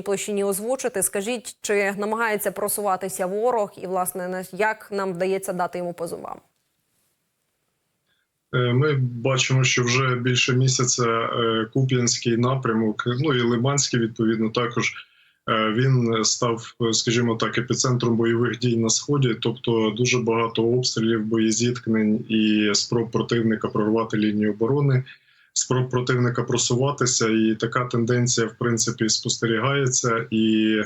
площині озвучити. Скажіть, чи намагається просуватися ворог, і власне як нам вдається дати йому по зубам? Е, Ми бачимо, що вже більше місяця е, Куп'янський напрямок, ну і Лиманський, відповідно, також е, він став, скажімо так, епіцентром бойових дій на сході. Тобто дуже багато обстрілів, боєзіткнень і спроб противника прорвати лінію оборони, спроб противника просуватися. І така тенденція, в принципі, спостерігається. І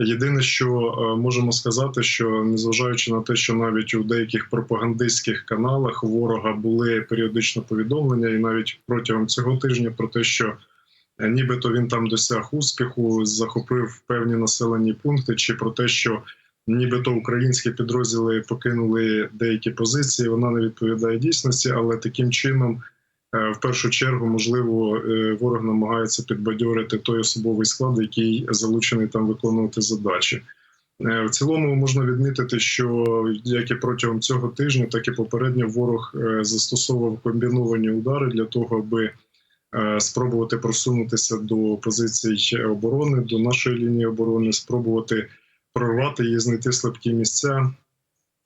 Єдине, що е, можемо сказати, що незважаючи на те, що навіть у деяких пропагандистських каналах ворога були періодично повідомлення, і навіть протягом цього тижня про те, що е, нібито він там досяг успіху, захопив певні населені пункти, чи про те, що нібито українські підрозділи покинули деякі позиції, вона не відповідає дійсності, але таким чином. Е, В першу чергу, можливо, е, ворог намагається підбадьорити той особовий склад, який залучений там виконувати задачі. Е, В цілому можна відмітити, що як і протягом цього тижня, так і попередньо ворог застосовував комбіновані удари для того, аби спробувати просунутися до позицій оборони, до нашої лінії оборони, спробувати прорвати її, знайти слабкі місця.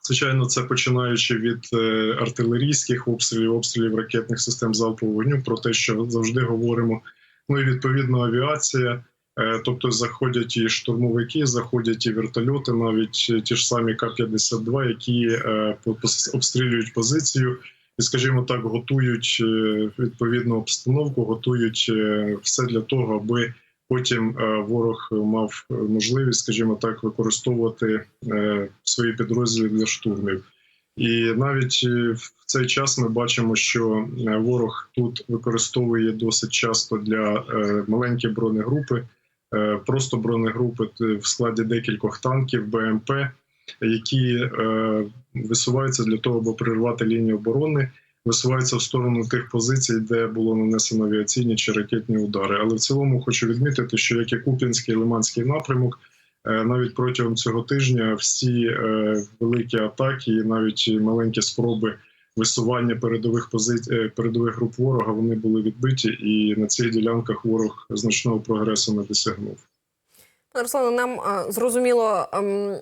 Звичайно, це починаючи від е, артилерійських обстрілів, обстрілів ракетних систем залпового вогню, про те, що завжди говоримо. Ну і відповідно авіація. Е, Тобто заходять і штурмовики, заходять і вертольоти, навіть ті ж самі К-52, які е, обстрілюють позицію і, скажімо так, готують відповідну обстановку, готують все для того, аби потім е, ворог мав можливість, скажімо так, використовувати е, свої підрозділи для штурмів. І навіть е, в цей час ми бачимо, що ворог тут використовує досить часто для маленькі бронегрупи, просто бронегрупи в складі декількох танків БМП, які висуваються для того, аби прервати лінію оборони, висуваються в сторону тих позицій, де було нанесено авіаційні чи ракетні удари. Але в цілому хочу відмітити, що як і Куп'янський і Лиманський напрямок. Е, Навіть протягом цього тижня всі е, великі атаки, і навіть маленькі спроби висування передових позицій передових груп ворога вони були відбиті, і на цих ділянках ворог значного прогресу не досягнув. Пане Руслане, нам е, зрозуміло ем,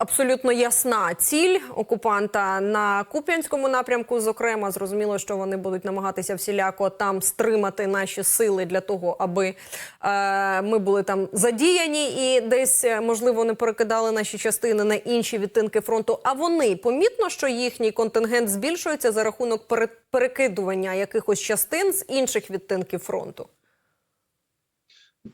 абсолютно ясна ціль окупанта на Куп'янському напрямку. Зокрема, зрозуміло, що вони будуть намагатися всіляко там стримати наші сили для того, аби е, ми були там задіяні і десь е, можливо не перекидали наші частини на інші відтинки фронту. А вони помітно, що їхній контингент збільшується за рахунок пере- перекидування якихось частин з інших відтинків фронту.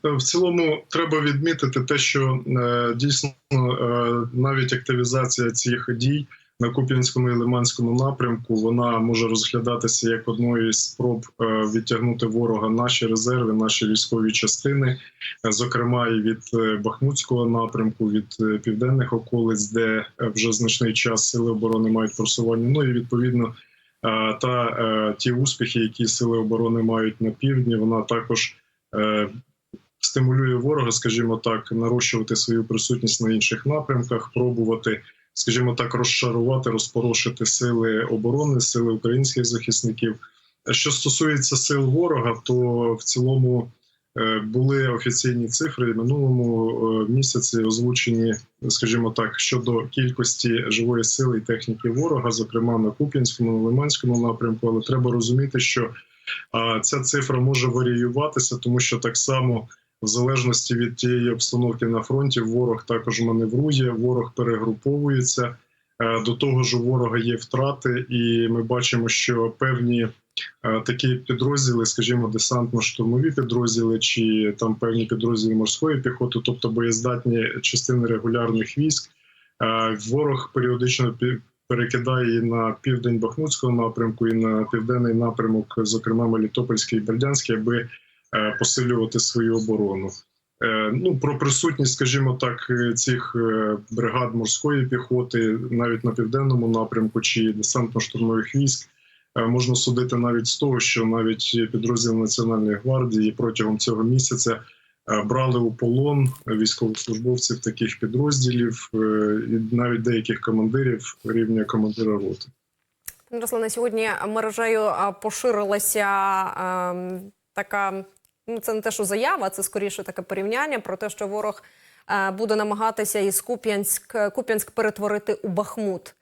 Е, В цілому треба відмітити те, що е, дійсно е, навіть активізація цих дій на Куп'янському і Лиманському напрямку вона може розглядатися як одною із спроб відтягнути ворога наші резерви, наші військові частини, зокрема і від Бахмутського напрямку, від південних околиць, де вже значний час сили оборони мають просування. Ну і відповідно та ті успіхи, які сили оборони мають на півдні, вона також. Стимулює ворога, скажімо так, нарощувати свою присутність на інших напрямках, пробувати, скажімо так, розшарувати, розпорошити сили оборони, сили українських захисників. Що стосується сил ворога, то в цілому е, були офіційні цифри минулому е, місяці озвучені, скажімо так, щодо кількості живої сили і техніки ворога, зокрема на Куп'янському, на Лиманському напрямку. Але треба розуміти, що ця цифра може варіюватися, тому що так само в залежності від тієї обстановки на фронті ворог також маневрує, ворог перегруповується. Е, До того ж, у ворога є втрати, і ми бачимо, що певні е, такі підрозділи, скажімо, десантно-штурмові підрозділи, чи там певні підрозділи морської піхоти, тобто боєздатні частини регулярних військ, е, ворог періодично перекидає на південь Бахмутського напрямку, і на південний напрямок, зокрема Мелітопольський і Бердянський, аби посилювати свою оборону. Е, Ну про присутність, скажімо так, е, цих е, бригад морської піхоти навіть на південному напрямку чи десантно-штурмових військ е, можна судити навіть з того, що навіть підрозділи Національної гвардії протягом цього місяця е, брали у полон військовослужбовців таких підрозділів е, і навіть деяких командирів рівня командира роти. Руслане, сьогодні мережею поширилася ем, така це не те, що заява, це скоріше таке порівняння про те, що ворог е, буде намагатися із Куп'янськ, Куп'янськ перетворити у Бахмут.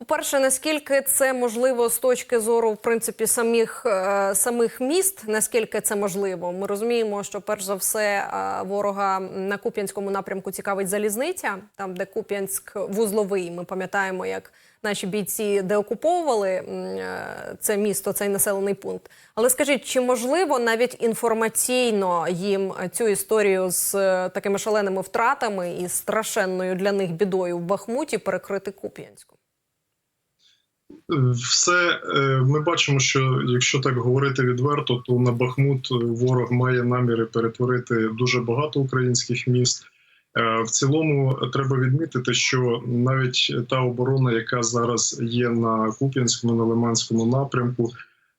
По-перше, наскільки це можливо з точки зору в принципі самих, е, самих міст, наскільки це можливо? Ми розуміємо, що перш за все е, ворога на Куп'янському напрямку цікавить залізниця, там де Куп'янськ вузловий. Ми пам'ятаємо, як наші бійці деокуповували е, це місто, цей населений пункт. Але скажіть, чи можливо навіть інформаційно їм цю історію з е, такими шаленими втратами і страшенною для них бідою в Бахмуті перекрити Куп'янську? Все е, ми бачимо, що якщо так говорити відверто, то на Бахмут ворог має наміри перетворити дуже багато українських міст. Е, В цілому треба відмітити, що навіть та оборона, яка зараз є на Куп'янському, на Лиманському напрямку,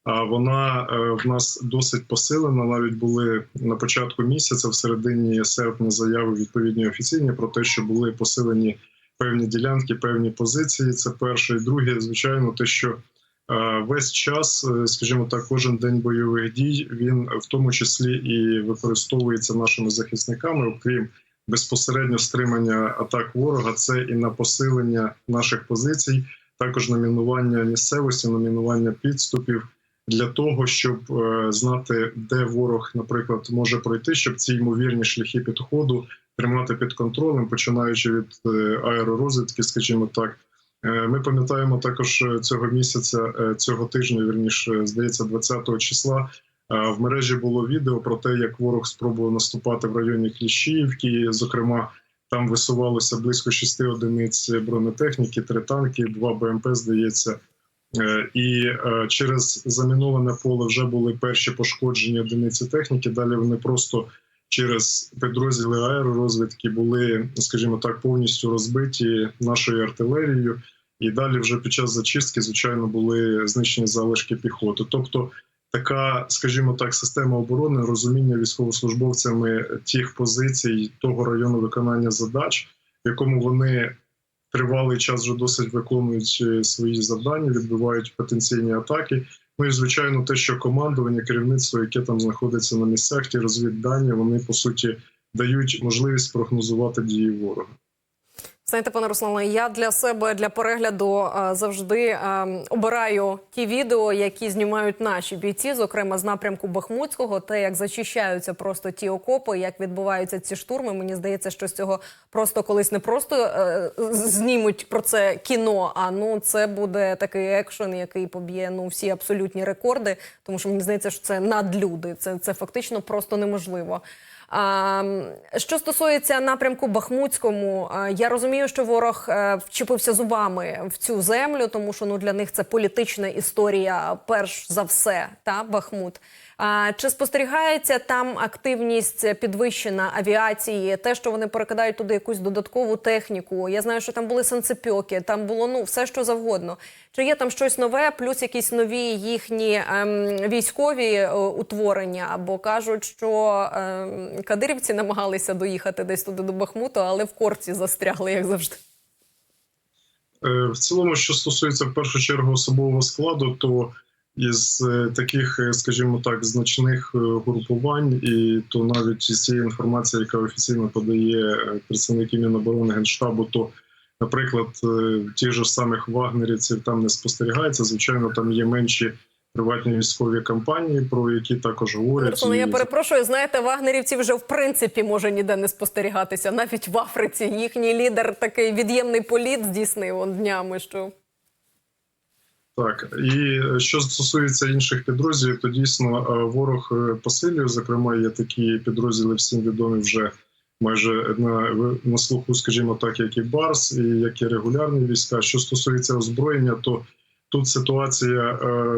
вона е, в нас досить посилена. Навіть були на початку місяця, в середині серпня, заяви відповідні офіційні про те, що були посилені певні ділянки, певні позиції. Це перше. І друге, звичайно, те, що е, весь час, скажімо так, кожен день бойових дій він в тому числі і використовується нашими захисниками, окрім безпосередньо стримання атак ворога. Це і на посилення наших позицій, також на мінування місцевості, на мінування підступів. Для того щоб е, знати, де ворог, наприклад, може пройти, щоб ці ймовірні шляхи підходу тримати під контролем, починаючи від е, аеророзвідки, скажімо так. Е, Ми пам'ятаємо також цього місяця, цього тижня, вірніше, здається, 20 числа. Е, В мережі було відео про те, як ворог спробував наступати в районі Кліщіївки. Зокрема, там висувалося близько шести одиниць бронетехніки, три танки, два БМП, здається. Е, І е, через заміноване поле вже були перші пошкоджені одиниці техніки. Далі вони просто через підрозділи аеророзвідки були, скажімо так, повністю розбиті нашою артилерією. І далі, вже під час зачистки, звичайно, були знищені залишки піхоти. Тобто, така, скажімо так, система оборони, розуміння військовослужбовцями тих позицій того району виконання задач, в якому вони тривалий час вже досить виконують е, свої завдання, відбивають потенційні атаки. Ну і звичайно, те, що командування, керівництво, яке там знаходиться на місцях, ті розвіддані, вони по суті дають можливість прогнозувати дії ворога. Знаєте, пане Руслане, я для себе для перегляду е, завжди е, обираю ті відео, які знімають наші бійці, зокрема з напрямку Бахмутського, те, як зачищаються просто ті окопи, як відбуваються ці штурми. Мені здається, що з цього просто колись не просто е, знімуть про це кіно, а ну це буде такий екшен, який поб'є ну всі абсолютні рекорди. Тому що мені здається, що це надлюди. Це, це фактично просто неможливо. А, що стосується напрямку Бахмутському, я розумію, що ворог е, вчепився зубами в цю землю, тому що ну для них це політична історія, перш за все, та Бахмут. Чи спостерігається там активність підвищена авіації? Те, що вони перекидають туди якусь додаткову техніку? Я знаю, що там були санцепьоки, там було ну все, що завгодно. Чи є там щось нове, плюс якісь нові їхні ем, військові е, утворення? Бо кажуть, що ем, кадирівці намагалися доїхати десь туди до Бахмуту, але в корці застрягли, як завжди. Е, В цілому, що стосується в першу чергу особового складу, то із е, таких, е, скажімо так, значних е, групувань, і то навіть із цієї інформації, яка офіційно подає представники Міноборони Генштабу, то, наприклад, ті ж самих вагнерівців там не спостерігається. Звичайно, там є менші приватні військові кампанії, про які також говорять. Руслане, я перепрошую, знаєте, вагнерівці вже в принципі може ніде не спостерігатися. Навіть в Африці їхній лідер такий від'ємний політ здійснив он днями. Що Так, і е, що стосується інших підрозділів, то дійсно е, ворог е, посилює. Зокрема, є такі підрозділи всім відомі вже майже на, на слуху, скажімо так, як і Барс, і як і регулярні війська. Що стосується озброєння, то тут ситуація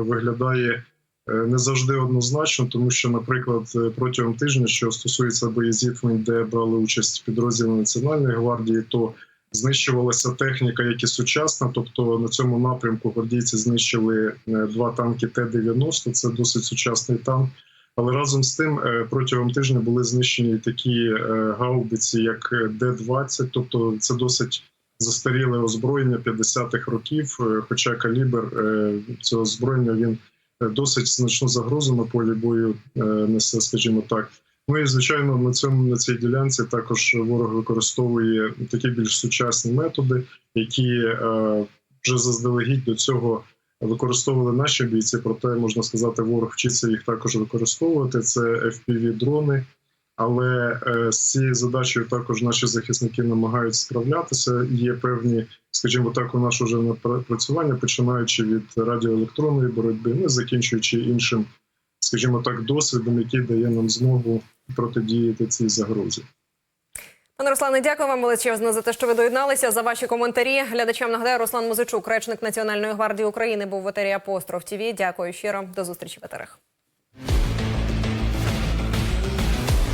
виглядає не завжди однозначно, тому що, наприклад, протягом тижня, що стосується боєзіткнень, де брали участь підрозділи Національної гвардії, то знищувалася техніка, як і сучасна. Тобто на цьому напрямку гвардійці знищили е, два танки Т-90, це досить сучасний танк. Але разом з тим е, протягом тижня були знищені такі е, гаубиці, як Д-20, тобто це досить застаріле озброєння 50-х років. Хоча калібр цього озброєння він досить значну загрозу на полі бою несе, скажімо так. Ну і звичайно, на цьому на цій ділянці також ворог використовує такі більш сучасні методи, які е, вже заздалегідь до цього використовували наші бійці. Проте можна сказати, ворог вчиться їх також використовувати. Це fpv дрони. Але е, з цією задачею також наші захисники намагаються справлятися. Є певні, скажімо так, у нас уже напрацювання, починаючи від радіоелектронної боротьби, ну і закінчуючи іншим, скажімо так, досвідом, який дає нам змогу протидіяти цій загрозі. Пане Руслане, дякую вам величезно за те, що ви доєдналися за ваші коментарі. Глядачам нагадаю, Руслан Музичук, речник Національної гвардії України, був в етері Апостроф ТВ. Дякую щиро. До зустрічі в етерах.